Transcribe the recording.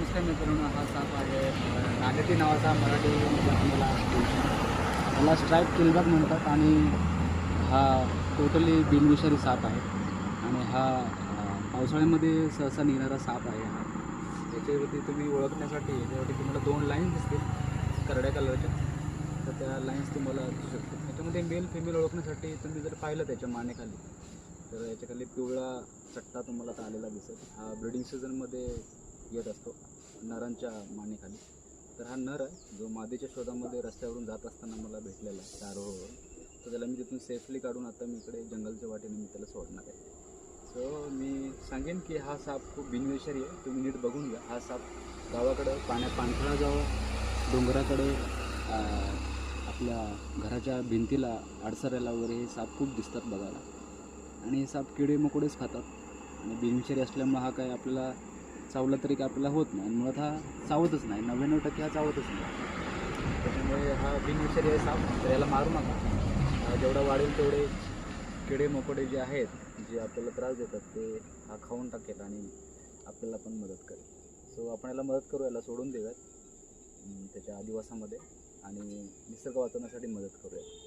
नमस्कार मित्रांनो हा साप आहे. नागटी नावाचा मराठी तुम्हाला मला स्ट्राईप किलबॅक म्हणतात आणि हा टोटली बिनविषारी साप आहे. आणि हा पावसाळ्यामध्ये सहसा निघणारा साप आहे हा. याच्यावरती तुम्ही ओळखण्यासाठी याच्यावरती तुम्हाला दोन लाईन्स दिसतील करड्या कलरच्या तर त्या लाईन्स तुम्हाला दिसू शकतात. याच्यामध्ये मेल फिमेल ओळखण्यासाठी तुम्ही जर पाहिलं त्याच्या मानेखाली तर याच्याखाली पिवळा चट्टा तुम्हाला आलेला दिसत हा ब्रिडिंग सीझनमध्ये येत असतो नरांच्या मानेखाली. तर हा नर आहे जो मादीच्या शोधामध्ये रस्त्यावरून जात असताना मला भेटलेला आहे चारोळवर तर त्याला मी तिथून सेफली काढून आता मी इकडे जंगलच्या वाटेने मी त्याला सोडणार आहे. सो मी सांगेन की हा साप खूप बिनविषारी आहे. तुम्ही नीट बघून घ्या. हा साप गावाकडं पाण्या पाणथळाजवळ डोंगराकडे आपल्या घराच्या भिंतीला अडसऱ्याला वगैरे हे साप खूप दिसतात बघायला. आणि हे साप किडे मकोडेच खातात. आणि बिनविषारी असल्यामुळे हा काय आपल्याला चावला तरी काय आपल्याला होत नाही. मुळात हा चावतच नाही. नव्याण्णव टक्के हा चावतच नाही. त्याच्यामुळे हा बिनविषारी आहे साप. तर याला मारू नका. जेवढा वाढेल तेवढे किडे मकोडे जे आहेत जे आपल्याला त्रास देतात ते हा खाऊन टाकेल आणि आपल्याला पण मदत करेल. सो आपण याला मदत करू याला सोडून देऊयात. त्याच्या आदिवासामध्ये. आणि निसर्ग वाचवण्यासाठी मदत करूयात.